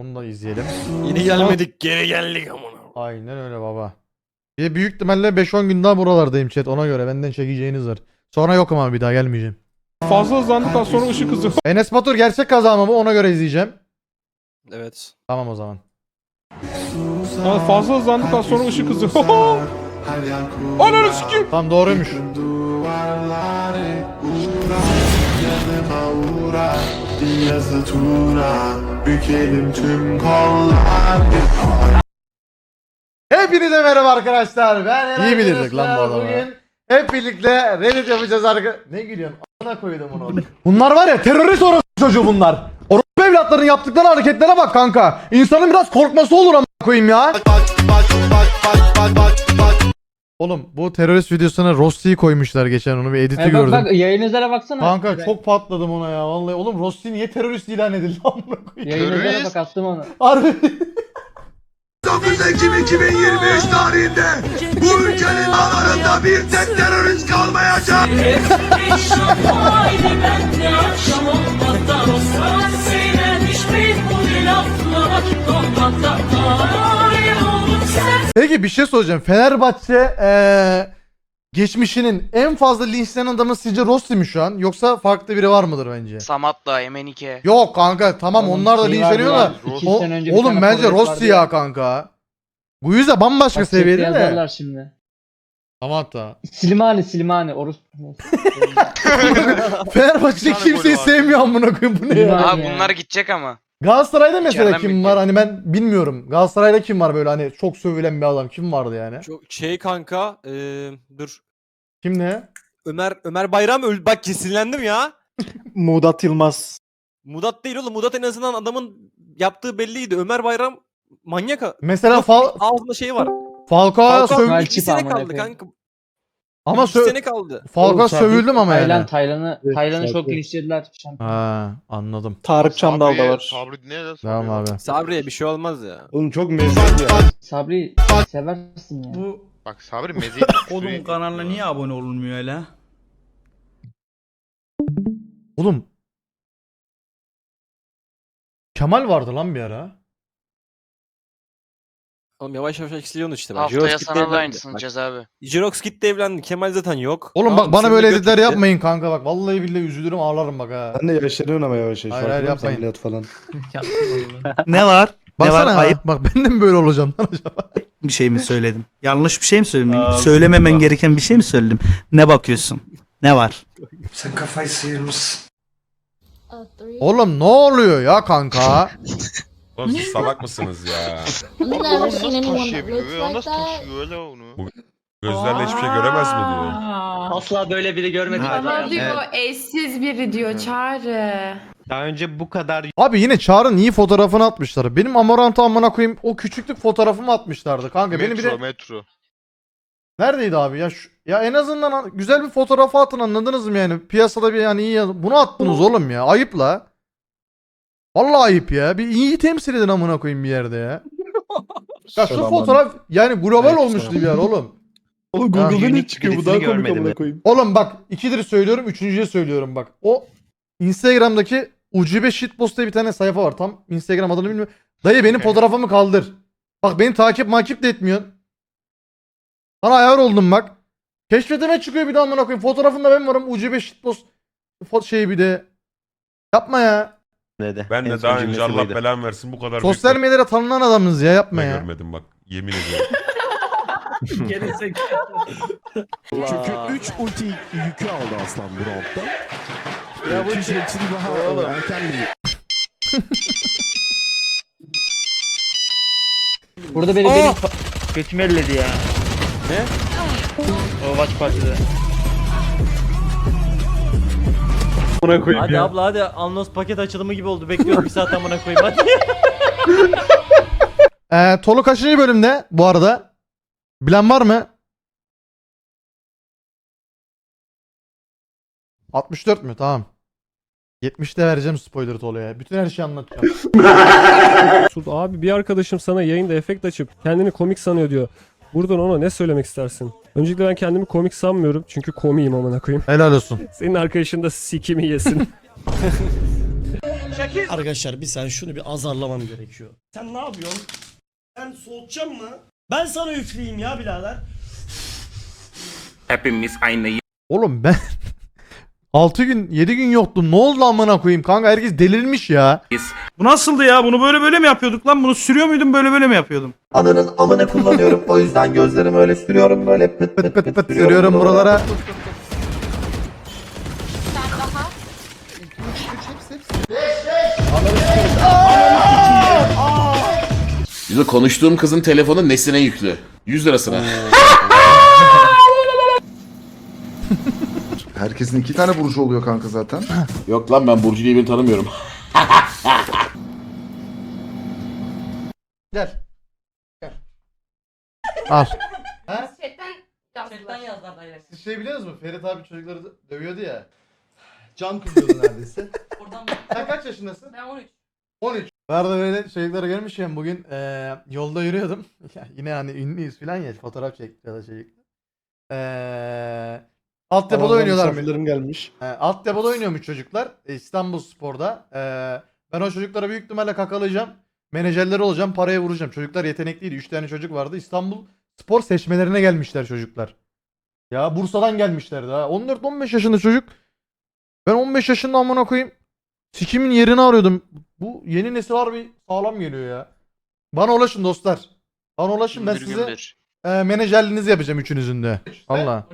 Bunu da izleyelim. Yeni gelmedik geri geldik amına. Aynen öyle baba. Bir de büyük ihtimalle 5-10 gün daha buralardayım chat ona göre benden çekeceğiniz var. Sonra yokum abi bir daha gelmeyeceğim. Fazla hızlandıktan sonra ışık hızı. Enes Batur gerçek kaza mı bu ona göre izleyeceğim. Evet. Tamam o zaman. Ha, fazla hızlandıktan sonra ışık hızı. Ananı sikeyim. Tamam doğruymuş. yazı tura Bükelim tüm kollar Hepinize merhaba arkadaşlar. Ben Eray İyi Yunus'la lan bu adam Bugün hep birlikte Reddit yapacağız arkadaşlar. Ne gülüyorsun? Ana koydum onu. bunlar var ya terörist orası çocuğu bunlar. Orospu evlatlarının yaptıkları hareketlere bak kanka. İnsanın biraz korkması olur ama koyayım ya. Oğlum bu terörist videosuna Rossi'yi koymuşlar geçen onu bir editi E bak gördüm. bak yayın izlere baksana. Kanka çok patladım ona ya vallahi. Oğlum Rossi niye terörist ilan edildi amına koyayım? Yayın izlere bak attım onu. Harbi. 9 Ekim 2023 tarihinde bu ülkenin ağlarında bir tek terörist kalmayacak Peki bir şey soracağım. Fenerbahçe eee geçmişinin en fazla linçlenen adamı sizce Rossi mi şu an? Yoksa farklı biri var mıdır bence? Samat'la Emenike. Yok kanka tamam Oğlum onlar da şey linçleniyor vardı da. ya, iki O- sene önce bir oğlum tane bence forvet Rossi vardı ya ya. kanka. Bu yüzden bambaşka Bak chatte seviyede de. yazarlar şimdi. Tamam da. Silmani Silmani Orus. Fenerbahçe Bir tane kimseyi golü var. sevmiyor amına koyayım bu ne ya? Abi bunlar gidecek ama. Galatasaray'da mesela İçeriden kim var? Hani ben bilmiyorum. Galatasaray'da kim var böyle hani çok sövülen bir adam? Kim vardı yani? Çok şey kanka. eee dur. Kim ne? Ömer Ömer Bayram öl bak kesinlendim ya. Mudat Yılmaz. Mudat değil oğlum. Mudat en azından adamın yaptığı belliydi. Ömer Bayram manyak. Mesela Fal Ağzında şey var. Falcao Falcao söv Mal iki çip sene amına kaldı koyayım. kanka. Ama sö sene kaldı. Sabri- sövüldüm ama yani. Taylan Taylan'ı Evet, Taylan'ı çok şarkı. linçlediler. Şampiyon. Ha anladım. Tarık Çamdal da var. Sabri ne de Tamam abi. Sabri'ye bir şey olmaz ya. Oğlum çok mezun ya. Sabri seversin ya. Bu bak Sabri meziyet. Oğlum kanalına niye abone olunmuyor hele? Oğlum. Kemal vardı lan bir ara. Oğlum yavaş yavaş eksiliyorsun işte. Bak. Haftaya Jirox gitti sana da evlendi. aynısını Bak, Cez abi. Jirox gitti evlendi. Kemal zaten yok. Oğlum Tamam, bak bana senin böyle de göt editler gitti. yapmayın kanka bak. Vallahi billahi üzülürüm ağlarım bak ha. Sen de yaşlanıyorsun ama yavaş yavaş. Hayır, hayır, Farkında mısın? yapmayın. Ameliyat falan. ne var? Baksana var? ha. Ayıp. Bak ben de mi böyle olacağım lan acaba? Bir şey mi söyledim? Yanlış bir şey mi söyledim? Söylememen gereken bir şey mi söyledim? Ne bakıyorsun? Ne var? Sen kafayı sıyırmışsın Oğlum ne oluyor ya kanka? Oğlum siz salak mısınız ya? Oğlum nasıl taşıyabiliyor ya? Nasıl taşıyor öyle onu? Gözlerle hiçbir şey göremez mi diyor. Asla böyle biri görmedim. Ama diyor eşsiz biri diyor çağrı. Daha önce bu kadar Abi yine Çağrı'nın iyi fotoğrafını atmışlar. Benim Amorant'ı amına koyayım o küçüklük fotoğrafımı atmışlardı kanka. Benim bir Metro de metro. neredeydi abi ya şu, ya en azından an- güzel bir fotoğrafı atın anladınız mı yani? Piyasada bir yani iyi yaz- bunu attınız oğlum ya. Ayıp la. Vallahi ayıp ya. Bir iyi temsil edin amına koyayım bir yerde ya. Ya şu Selam fotoğraf yani global Aleyküm olmuştu bir yer oğlum. Oğlum Ha, Google'da ne çıkıyor bu daha komik amına koyayım. Oğlum bak ikidir söylüyorum üçüncüye söylüyorum bak. O Instagram'daki Ucube Shitpost diye bir tane sayfa var. Tam Instagram adını bilmiyorum. Dayı benim fotoğrafımı kaldır. Bak beni takip makip de etmiyorsun. Sana ayar oldum bak. Keşfetime çıkıyor bir daha amına koyayım. Fotoğrafında ben varım. Ucube Shitpost fo- şey bir de. Yapma ya. Ben de daha önce Allah belamı versin bu kadar Sosyal büyük medyada tanınan adamız ya yapma ya. görmedim bak. Yemin ediyorum. Çünkü 3 ulti yükü aldı Aslan bu roundda. Ya bu için daha erken bir Burada beni benim Götümü elledi ya. Ne? O maç partide. Hadi abla hadi Anlos paket açılımı gibi oldu. Bekliyorum bir saat amına koyayım hadi. Ee, Tolu kaçıncı bölümde bu arada? Bilen var mı? 64 mü? Tamam. 70'te vereceğim spoiler Tolu'ya. Bütün her şeyi anlatacağım. Abi bir arkadaşım sana yayında efekt açıp kendini komik sanıyor diyor. Buradan ona ne söylemek istersin? Öncelikle ben kendimi komik sanmıyorum çünkü komiyim amına koyayım. Helal olsun. Senin arkadaşın da sikimi yesin. Arkadaşlar bir sen şunu bir azarlamam gerekiyor. Sen ne yapıyorsun? Sen soğutacak mı? Ben sana üfleyeyim ya birader. Hepimiz aynı Oğlum ben 6 gün 7 gün yoktum. Ne oldu amına koyayım kanka herkes delirmiş ya. Bu nasıldı ya? Bunu böyle böyle mi yapıyorduk lan? Bunu sürüyor muydum böyle böyle mi yapıyordum? Ananın amına kullanıyorum o yüzden gözlerimi öyle sürüyorum böyle pıt Pıt pıt pıt sürüyorum buralara. Yüzde konuştuğum kızın telefonu nesine yüklü. 100 lirasına. Herkesin iki tane burcu oluyor kanka zaten. Yok lan ben Burcu diye birini tanımıyorum. Gel. Gel. Al. Chatten yazdılar. Siz şey biliyor musunuz? Ferit abi çocukları dö- dövüyordu ya. Can kırıyordu neredeyse. Oradan Sen kaç yaşındasın? ben 13. 13. Bu arada böyle çocuklara gelmişken bugün eee yolda yürüyordum. Ya yine hani ünlüyüz falan ya fotoğraf çektiriyorlar çocuklar. Eee alt depoda oynuyorlar mı? Misafirlerim gelmiş. Ee, alt depoda oynuyormuş çocuklar e, İstanbul Spor'da. Ee, ben o çocuklara büyük ihtimalle kakalayacağım. Menajerleri olacağım, paraya vuracağım. Çocuklar yetenekliydi. 3 tane çocuk vardı. İstanbul Spor seçmelerine gelmişler çocuklar. Ya Bursa'dan gelmişlerdi ha. 14-15 yaşında çocuk. Ben 15 yaşında amına koyayım. Sikimin yerini arıyordum. Bu yeni nesil harbi sağlam geliyor ya. Bana ulaşın dostlar. Bana ulaşın ben size e, menajerliğinizi yapacağım üçünüzün de. Allah.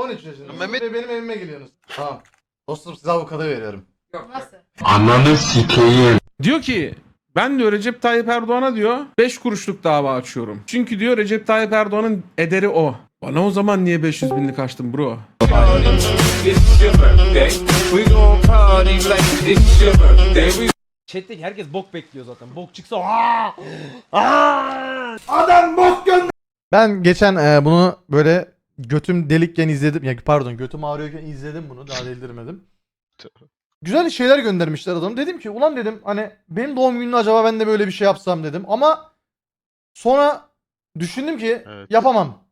13 yaşında. Mehmet- Mehmet benim evime geliyorsunuz. Tamam. Dostum size avukata veriyorum. Nasıl? Diyor ki ben diyor Recep Tayyip Erdoğan'a diyor 5 kuruşluk dava açıyorum. Çünkü diyor Recep Tayyip Erdoğan'ın ederi o. Bana o zaman niye 500 binlik açtın bro? Chat'teki herkes bok bekliyor zaten. Bok çıksa Ben geçen e, bunu böyle götüm delikken izledim. Ya pardon götüm ağrıyorken izledim bunu. Daha deldirmedim. Güzel şeyler göndermişler adam. Dedim ki ulan dedim hani benim doğum gününü acaba ben de böyle bir şey yapsam dedim. Ama sonra düşündüm ki Evet. yapamam.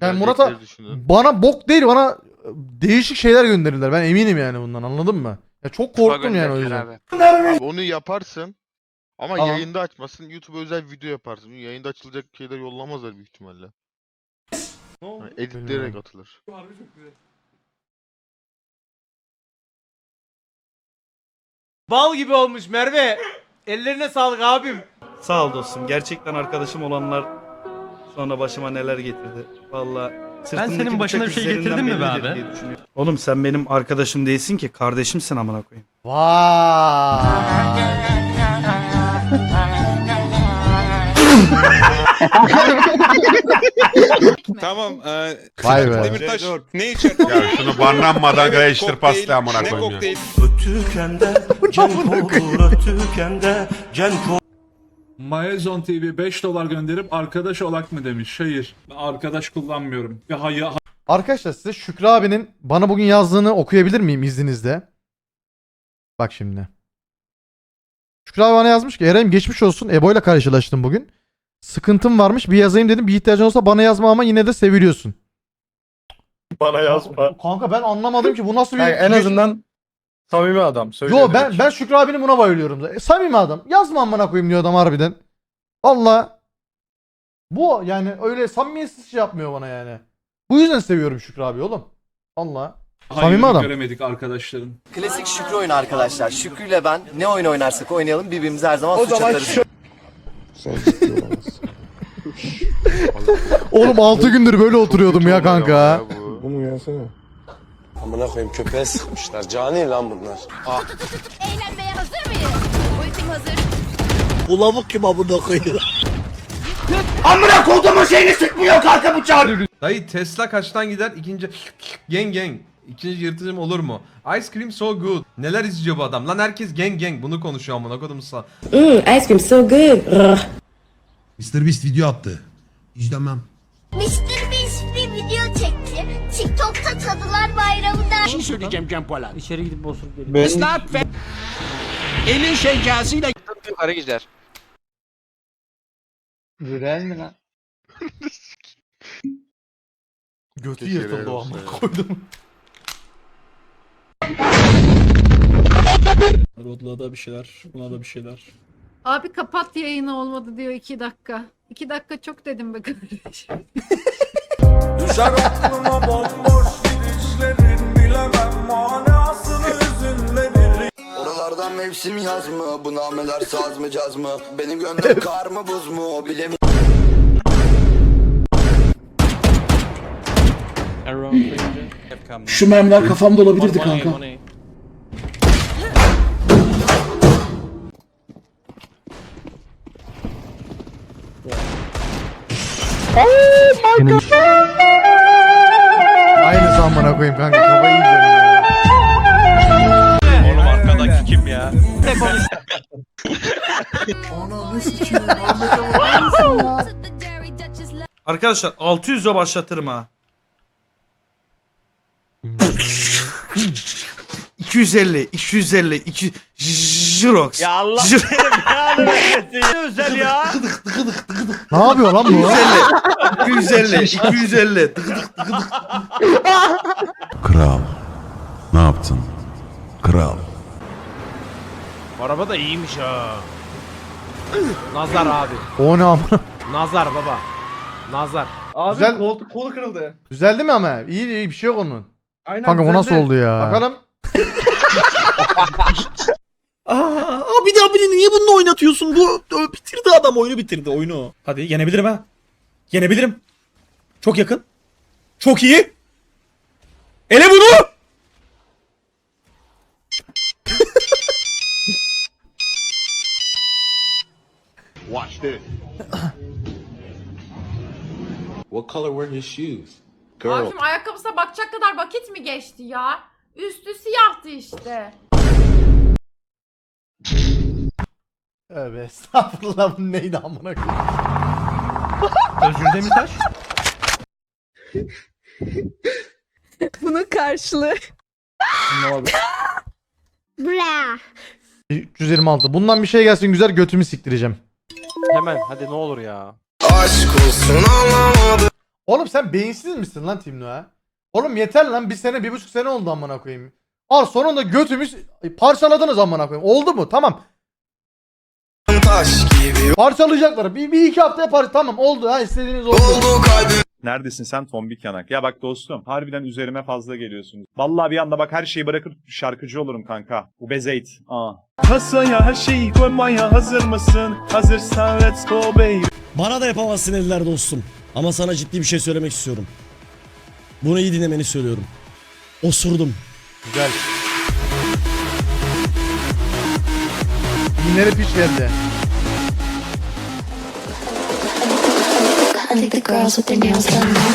Yani Murat'a bana bok değil bana e, değişik şeyler gönderirler. Ben eminim yani bundan anladın mı? Ya çok korktum yani o yüzden. Abi onu yaparsın. Ama Tamam. yayında açmasın. YouTube özel video yaparsın. Yayında açılacak şeyler yollamazlar büyük ihtimalle. Yani editleyerek atılır. Bal gibi olmuş Merve. Ellerine sağlık abim. Sağ ol dostum. Gerçekten arkadaşım olanlar sonra başıma neler getirdi. Valla senin başına bir şey getirdim mi be abi? Oğlum sen benim arkadaşım değilsin ki kardeşimsin amına koyayım. Vay. Tamam. E, Vay be. Demirtaş ne içer? ya şunu banlanmadan değiştir pasta amına koyayım ya. Ötükende can olur ötükende can Mayezon TV 5 dolar gönderip arkadaş olak mı demiş. Hayır. Ben arkadaş kullanmıyorum. Bir hayır Arkadaşlar size Şükrü abinin bana bugün yazdığını okuyabilir miyim izninizle? Bak şimdi. Şükrü abi bana yazmış ki Eray'ım geçmiş olsun Ebo ile karşılaştım bugün. Sıkıntım varmış bir yazayım dedim bir ihtiyacın olsa bana yazma ama yine de seviliyorsun. Bana yazma. Kanka ben anlamadım ki bu nasıl bir... en azından samimi adam. Yo ben ben Şükrü abinin buna bayılıyorum. E, samimi adam. Yazma amına koyayım diyor adam harbiden. Allah. Bu yani öyle samimiyetsiz şey yapmıyor bana yani. Bu yüzden seviyorum Şükrü abi oğlum. Allah. Samimi adam. göremedik arkadaşların. Klasik Şükrü oyunu arkadaşlar. Şükrü ile ben ne oyun oynarsak oynayalım birbirimize her zaman suç atarız. Oğlum 6 gündür böyle oturuyordum ya kanka. Amına koyayım köpeğe sıkmışlar. Cani lan bunlar. Eğlenmeye hazır mıyız? Ultim hazır. Bu lavuk kim amına koyuyor? Amına kodumun şeyini sıkmıyor kanka bu çağır. Dayı Tesla kaçtan gider? İkinci gang gang. İkinci yırtıcım olur mu? Ice cream so good. Neler izliyor bu adam? Lan herkes gang gang bunu konuşuyor amına kodum sağ. ice cream so good. Mr. Beast video attı. İzlemem. Mr. Beast bir video çekti. TikTok'ta Tadılar Bayramı'nda. Bir şey söyleyeceğim Can Polat. İçeri gidip bozup geliyor. Elin şencasıyla Yukarı gider. Rürel mi lan? Götü yırtıldı o ya. koydum. Rodla da bir şeyler, buna da bir şeyler. Abi kapat yayını olmadı diyor iki dakika. İki dakika çok dedim be kardeşim. Düşer aklıma bomboş gidişlerin bilemem manasını hüzünlerin. Oralardan mevsim yaz mı? Bu nameler saz mı caz mı? Benim gönlüm kar mı buz mu? Bilemiyorum. Şu mermiler kafamda olabilirdi kanka. Aynı zamana koyayım kanka kafayı yiyeceğim ya. Oğlum arkadaki kim ya? Arkadaşlar 600'e başlatırım ha. 250, 250, 2 Jirox. Ya Allah belanı vermesin. özel ya. Ne yapıyor lan bu? 250, 250. Kral. Ne yaptın? Kral. Araba da iyiymiş ha. Nazar abi. O ne amına? Nazar baba. Nazar. Abi Güzel. koltuk kolu kırıldı. Düzeldi mi ama? İyi iyi bir şey yok onun. Aynen Kanka bu nasıl oldu ya? Bakalım. Abi de abi niye bunu oynatıyorsun? Bu bitirdi adam oyunu bitirdi oyunu. Hadi yenebilirim ha. Yenebilirim. Çok yakın. Çok iyi. Ele bunu. What color were his shoes? Abim ayakkabısına bakacak kadar vakit mi geçti ya? Üstü siyahtı işte. Tövbe estağfurullah bu neydi amına koyayım. Özür Demirtaş. Bunun karşılığı. Bra. 326. Bundan bir şey gelsin güzel götümü siktireceğim. Hemen hadi ne olur ya. Aşk olsun anlamadım. Oğlum sen beyinsiz misin lan Timno ha? Oğlum yeter lan bir sene bir buçuk sene oldu amına koyayım. Al sonunda götümüz parçaladınız amına koyayım. Oldu mu? Tamam. Taş gibi Parçalayacaklar. Bir, bir iki haftaya parça. Tamam oldu ha istediğiniz oldu. oldu kalbim. Neredesin sen tombik yanak? Ya bak dostum harbiden üzerime fazla geliyorsunuz. Vallahi bir anda bak her şeyi bırakıp şarkıcı olurum kanka. Bu bezeyt. Aa. Kasaya her şeyi koymaya hazır mısın? Hazırsan let's go baby. Bana da yapamazsın eller dostum. Ama sana ciddi bir şey söylemek istiyorum. Bunu iyi dinlemeni söylüyorum. Osurdum. Güzel. İğneli piç geldi. I think the girls with their nails done now.